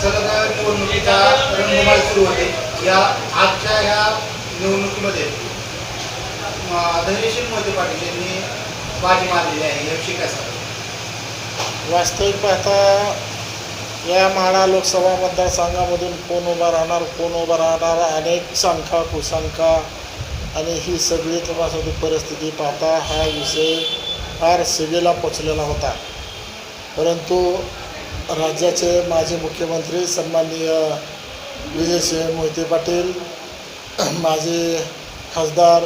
सलग निवडणुकीचा रणधुमाळी सुरू होते. या आजच्या ह्या निवडणुकीमध्ये अं, धैर्यशील मोहिते पाटील यांनी बाजी मारलेली आहे. याविषयी काय सांगा वास्तविक पाहता या माळा लोकसभा मतदारसंघामधून कोण उभा राहणार कोण उभा राहणार अनेक शंका कुशंका आणि ही सगळी तपासाची परिस्थिती पाहता हा विषय फार शिगेला पोचलेला होता. परंतु राज्याचे माजी मुख्यमंत्री सन्माननीय विजयसिंह मोहिते पाटील माजी खासदार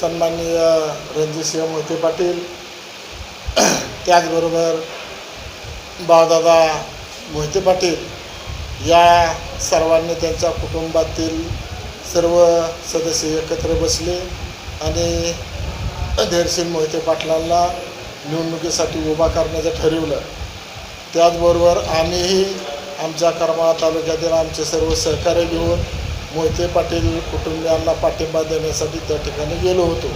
सन्माननीय रणजितसिंह मोहिते पाटील त्याचबरोबर बाळदादा मोहिते पाटील या सर्वांनी त्यांच्या कुटुंबातील सर्व सदस्य एकत्र बसले आणि धैर्यशील मोहिते पाटलांना निवडणुकीसाठी उभा करण्याचं ठरवलं. त्याचबरोबर आम्हीही आमच्या करमाळा तालुक्यातील आमचे सर्व सहकार्य घेऊन मोहिते पाटील कुटुंबियांना पाठिंबा देण्यासाठी त्या ठिकाणी गेलो होतो.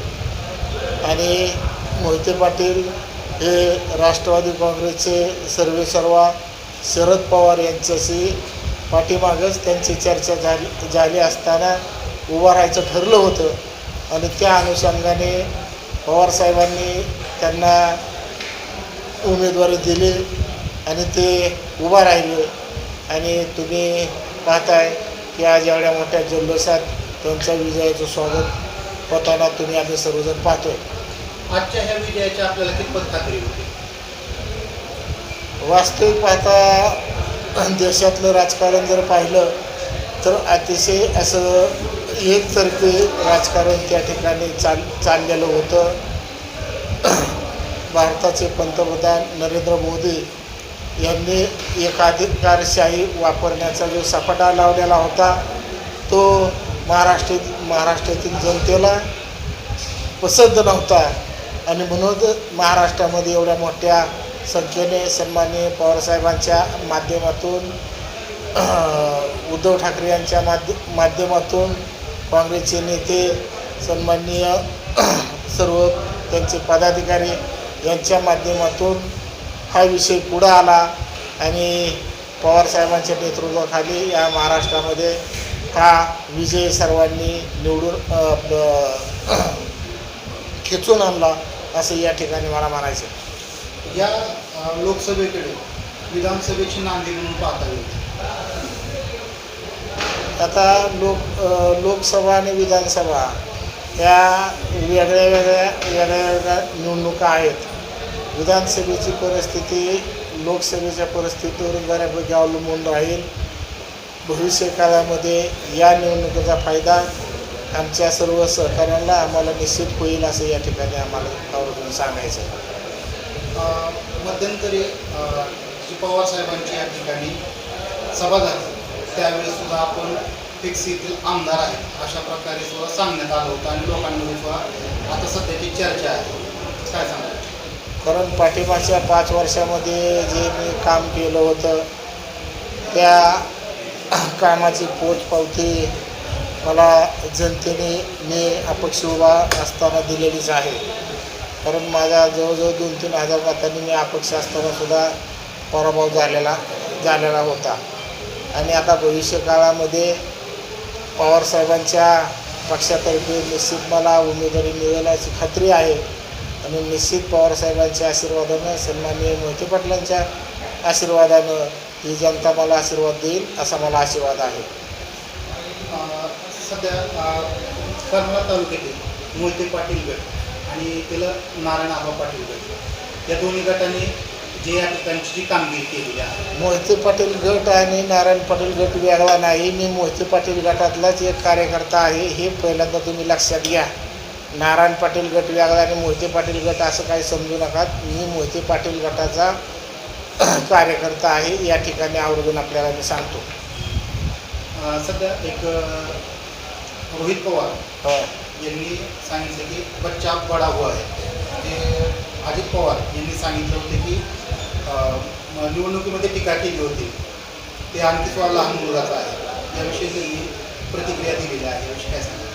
आणि मोहिते पाटील हे राष्ट्रवादी काँग्रेसचे सर्वे सर्वा शरद पवार यांच्याशी पाठीमागच त्यांची चर्चा झाली झाली असताना उभं राहायचं ठरलं होतं. आणि त्या अनुषंगाने पवारसाहेबांनी त्यांना उमेदवारी दिली. आणि ते उभा राहिले. आणि तुम्ही पाहताय की आज एवढ्या मोठ्या जल्लोषात त्यांच्या विजयाचं स्वागत होताना तुम्ही आम्ही सर्वजण पाहतोय. आजच्या ह्या विजयाची आपल्याला कितपत खात्री होती? वास्तविक पाहता देशातलं राजकारण जर पाहिलं तर अतिशय असं एकतर्फी राजकारण त्या ठिकाणी चाल चाललेलं होतं. भारताचे पंतप्रधान नरेंद्र मोदी यांनी एकाधिकारशाही वापरण्याचा जो सपाटा लावलेला होता तो महाराष्ट्र महाराष्ट्रातील जनतेला पसंत नव्हता. आणि म्हणून महाराष्ट्रामध्ये एवढ्या मोठ्या संख्येने सन्माननीय पवारसाहेबांच्या माध्यमातून उद्धव ठाकरे यांच्या माध्य माध्यमातून काँग्रेसचे नेते सन्माननीय सर्व त्यांचे पदाधिकारी यांच्या माध्यमातून हा विषय पुढं आला आणि पवारसाहेबांच्या नेतृत्वाखाली या महाराष्ट्रामध्ये हा विजय सर्वांनी निवडून ब- खेचून आणला असं या ठिकाणी मला म्हणायचं या लोकसभेकडे विधानसभेची नांदी म्हणून पाहता येईल. आता लोक लोकसभा आणि विधानसभा या वेगळ्या वेगळ्या वेगळ्या वेगळ्या निवडणुका आहेत. विधानसभेची परिस्थिती लोकसभेच्या परिस्थितीवर बऱ्यापैकी अवलंबून राहील. भविष्य काळामध्ये या निवडणुकीचा फायदा आमच्या सर्व सहकाऱ्यांना आम्हाला निश्चित होईल असं या ठिकाणी आम्हाला आवर्जून सांगायचं मध्यंतरी जी पवारसाहेबांची या ठिकाणी सभा झाली. त्यावेळी सुद्धा आपण फिक्स येथील आमदार आहेत अशा प्रकारे सुद्धा सांगण्यात आलं होतं आणि लोकांमध्ये सुद्धा आता सध्याची चर्चा आहे. काय सांगा कारण पाठीमागच्या पाच वर्षामध्ये जे मी काम केलं होतं त्या कामाची पोचपावती मला जनतेने मी अपक्ष उभा असताना दिलेलीच आहे. कारण माझा जवळजवळ दोन तीन हजार मतांनी मी अपक्ष असतानासुद्धा पराभव झालेला झालेला होता. आणि आता भविष्यकाळामध्ये पवारसाहेबांच्या पक्षातर्फे निश्चित मला उमेदवारी मिळेल याची खात्री आहे. आणि निश्चित पवारसाहेबांच्या आशीर्वादानं सन्माननीय मोहिते पाटलांच्या आशीर्वादानं ही जनता मला आशीर्वाद देईल असा मला आशीर्वाद आहे. सध्या अं, करमाळा तालुक्यातील मोहिते पाटील गट आणि त्याला नारायण आबा पाटील गट. या दोन्ही गटांनी जे या ठिकाणची जी कामगिरी केलेली आहे. मोहिते पाटील गट आणि नारायण पाटील गट वेगळा नाही. मी मोहिते पाटील गटातलाच एक कार्यकर्ता आहे हे पहिल्यांदा तुम्ही लक्षात घ्या. नारायण पाटील गट वेगळा आणि मोहिते पाटील गट असं काही समजू नका. मी मोहिते पाटील गटाचा कार्यकर्ता आहे. या ठिकाणी आवर्जून आपल्याला मी सांगतो. सध्या एक रोहित पवार हो. यांनी सांगितलं की बच्चा बडा हुआ आहे. ते अजित पवार यांनी सांगितलं होते की निवडणुकीमध्ये टीका केली होती. ते आणखी स्वतः लहान मुलगाचा आहे. याविषयी त्यांनी प्रतिक्रिया दिलेली आहे. याविषयी काय सांगा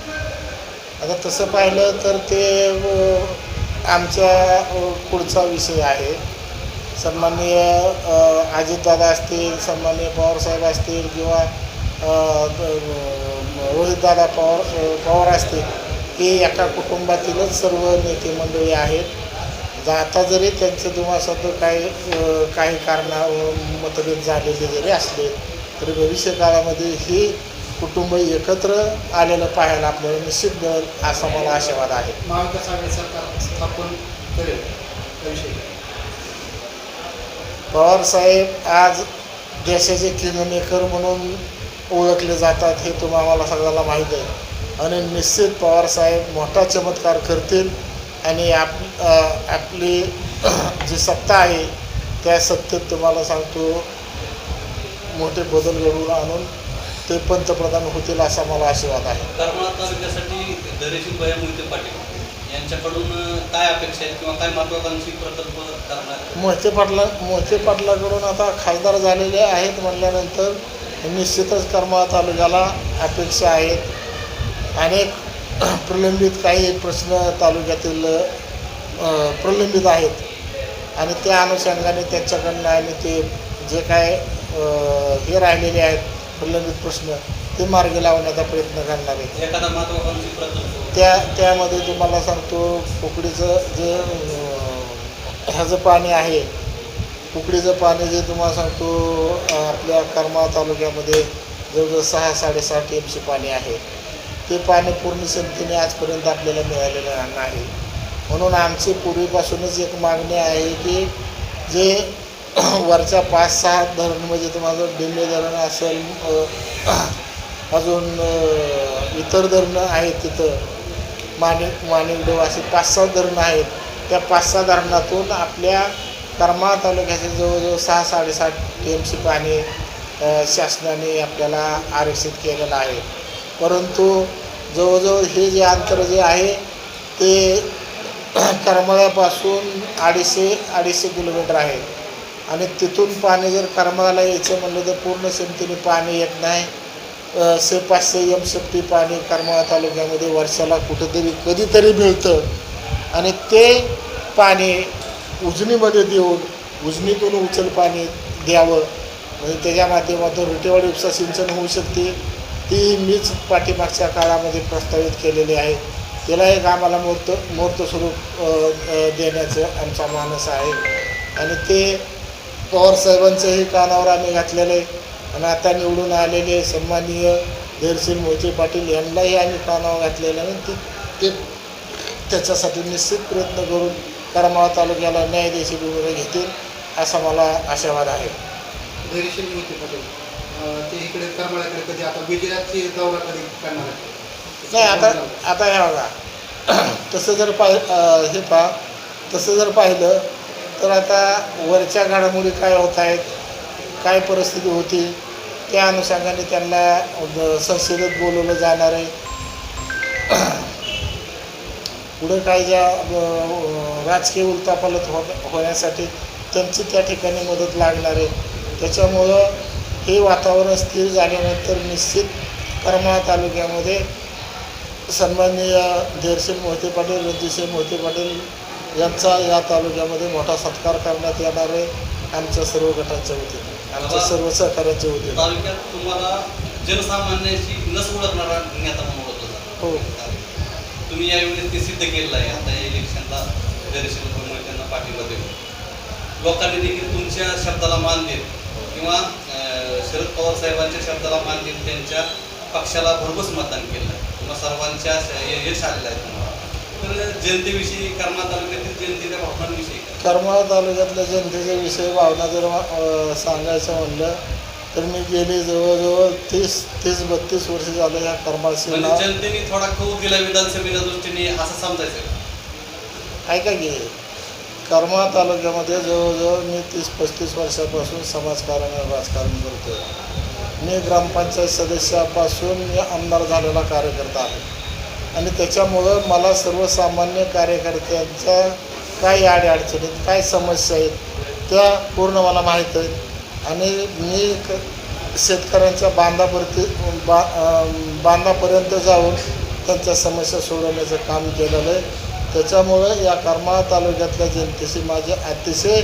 आता तसं पाहिलं तर ते आमचा आमच्या पुढचा विषय आहे. सन्माननीय अजितदादा असतील सन्माननीय पवारसाहेब असतील किंवा रोहितदादा पवार पवार असतील हे एका कुटुंबातीलच सर्व नेते मंडळी आहेत. आता जरी त्यांचे दोघांसोबत काही काही कारणा मतभेद झालेले जरी असले तरी भविष्यकाळामध्ये ही कुटुंब एकत्र आलेलं पाहायला आपल्याला निश्चित मिळेल असा मला आशावाद आहे. महाविकास आघाडी सरकार स्थापन करेल त्याविषयी पवारसाहेब आज देशाचे किंगमेकर म्हणून ओळखले जातात हे तुम्हा आम्हाला सगळ्याला माहीत आहे. आणि निश्चित पवारसाहेब मोठा चमत्कार करतील आणि आप आपली जी सत्ता आहे त्या सत्तेत तुम्हाला सांगतो मोठे बदल घडवून आणून ते पंतप्रधान होतील असा मला आशीर्वाद आहे. करमाळा तालुक्यासाठी धैर्यशील भया मोहिते पाटील यांच्याकडून काय अपेक्षा आहेत किंवा काय महत्वाकांक्षी प्रकल्प करणार मोहिते पाटला मोहिते पाटलाकडून आता खासदार झालेले आहेत म्हणल्यानंतर निश्चितच करमाळा तालुक्याला अपेक्षा आहेत. अनेक प्रलंबित काही प्रश्न तालुक्यातील प्रलंबित आहेत. आणि त्या अनुषंगाने त्यांच्याकडनं आणि ते जे काय हे राहिलेले आहेत प्रलंबित प्रश्न ते मार्गी लावण्याचा प्रयत्न करणार एखादा प्रकल्प त्या त्यामध्ये तुम्हाला सांगतो कुकडीचं जे ह्याचं पाणी आहे कुकडीचं पाणी जे तुम्हाला सांगतो आपल्या करमाळा तालुक्यामध्ये जवळजवळ सहा साडेसहा टी एम सी पाणी आहे. ते पाणी पूर्ण क्षमतेने आजपर्यंत आपल्याला मिळालेलं नाही. म्हणून आमची पूर्वीपासूनच एक मागणी आहे की जे वरच्या पाच सहा धरण म्हणजे तुम्हाला डिंबे धरण असेल अजून इतर धरणं आहेत तिथं. माणिक माणिकडोह असे पाच सहा धरणं आहेत. त्या पाच सहा धरणातून आपल्या करमाळा तालुक्याचे जवळजवळ सहा साडेसात टी एम सी पाणी शासनाने आपल्याला आरक्षित केलेलं आहे. परंतु जवळजवळ हे जे अंतर जे आहे ते करमाळ्यापासून अडीचशे अडीचशे किलोमीटर आहे. आणि तिथून पाणी जर कर्माला यायचं म्हणलं तर पूर्ण क्षमतेने पाणी येत नाही. से पाचशे एम सेफ्टी पाणी करमाळा तालुक्यामध्ये वर्षाला कुठंतरी कधीतरी मिळतं. आणि ते पाणी उजनीमध्ये देऊन उजनीतून उचल पाणी द्यावं. म्हणजे त्याच्या माध्यमातून रुटेवाडी उपसा सिंचन होऊ शकते. ती मीच पाठीमागच्या काळामध्ये प्रस्तावित केलेली आहे. त्याला एक आम्हाला मूर्त मूर्त स्वरूप देण्याचं आमचा मानस आहे. आणि ते पवारसाहेबांचंही कानावर आम्ही घातलेलं आहे. आणि आता निवडून आलेले सन्माननीय धैर्यशील मोहिते पाटील यांनाही आम्ही कानावर घातलेलं आहे. ते ते त्याच्यासाठी निश्चित प्रयत्न करून करमाळा तालुक्याला न्यायदेशी भूमिका घेतील असा मला आशावाद आहे. धैर्यशील मोहिते पाटील ते इकडे करमाळ्याकडे कधी आता गुजरातची दौरा कधी करणार नाही आता आता हे बघा. तसं जर पाहि हे पहा. तसं जर पाहिलं तर आता वरच्या घडामोडी काय होत आहेत काय परिस्थिती होती त्या अनुषंगाने त्यांना संसदेत बोलवलं जाणार आहे. पुढं काय ज्या राजकीय उलतापालत हो होण्यासाठी त्यांची त्या ठिकाणी मदत लागणार आहे. त्याच्यामुळं हे वातावरण स्थिर झाल्यानंतर निश्चित करमाळा तालुक्यामध्ये सन्माननीय धैर्यशील मोहिते पाटील रणजितसिंह मोहिते पाटील यांचा या तालुक्यामध्ये मोठा सत्कार करण्यात येणार आहे. आमच्या सर्व गटांच्या वतीने. आमच्या सर्व सहकार्याच्या वतीने. तालुक्यात तुम्हाला जनसामान्याची नस ओळखणारा नेता म्हणून ओळखला हो. तुम्ही यावेळी ते सिद्ध केलेलं आहे. आता या इलेक्शनला धैर्यशील मोहित्यांना पाठिंबा देऊन. लोकांनी देखील तुमच्या शब्दाला मान देत किंवा शरद पवार साहेबांच्या शब्दाला मान देत त्यांच्या पक्षाला भरघोस मतदान केलं. आहे किंवा सर्वांच्या यश आलेलं आहे. जनतेविषयी कर्मा तालुक्यातील जनतेच्या भावनांविषयी काय? करमाळा तालुक्यातल्या जनतेच्या विषयी भावना जर सांगायचं म्हणलं तर मी गेली जवळजवळ तीस तीस बत्तीस वर्ष झालं या करमाळशीला म्हणजे जनतेने थोडा कौल दिला विधानसभेच्या दृष्टीने असं समजायचं का? ऐका की करमाळा तालुक्यामध्ये जवळजवळ मी तीस पस्तीस वर्षापासून समाजकारण आणि राजकारण करतो मी ग्रामपंचायत सदस्यापासून मी आमदार झालेला कार्यकर्ता आहे आणि त्याच्यामुळं मला सर्वसामान्य कार्यकर्त्यांच्या काय अडचणीत काय समस्या आहेत त्या पूर्ण मला माहीत आहेत. आणि मी क शेतकऱ्यांच्या बांधापरती बा बांधापर्यंत जाऊन त्यांच्या समस्या सोडवण्याचं काम केलेलं आहे. त्याच्यामुळं या करमाळा तालुक्यातल्या जनतेशी माझे अतिशय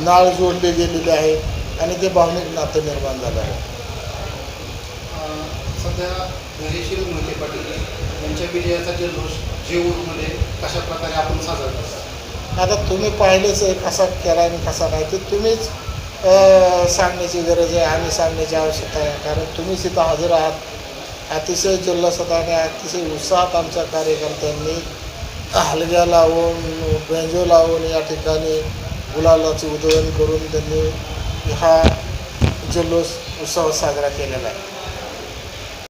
नाळ जोडली गेलेली आहे आणि ते भावनिक नातं निर्माण झालं आहे. सध्या धैर्यशील मोहिते पाटील यांच्या विजयाचा जल्लोष जेऊरमध्ये कशा प्रकारे आपण साजरा करतो. आता तुम्ही पाहिलेच आहे कसा केला आणि कसा नाही ते तुम्हीच सांगण्याची गरज आहे आम्ही सांगण्याची आवश्यकता आहे कारण तुम्हीच इथं हजर आहात. अतिशय जल्लोषात आणि अतिशय उत्साहात आमच्या कार्यकर्त्यांनी हलग्या लावून बेंजो लावून या ठिकाणी गुलालाचं उधळण करून त्यांनी हा जल्लोष उत्सव साजरा केलेला आहे.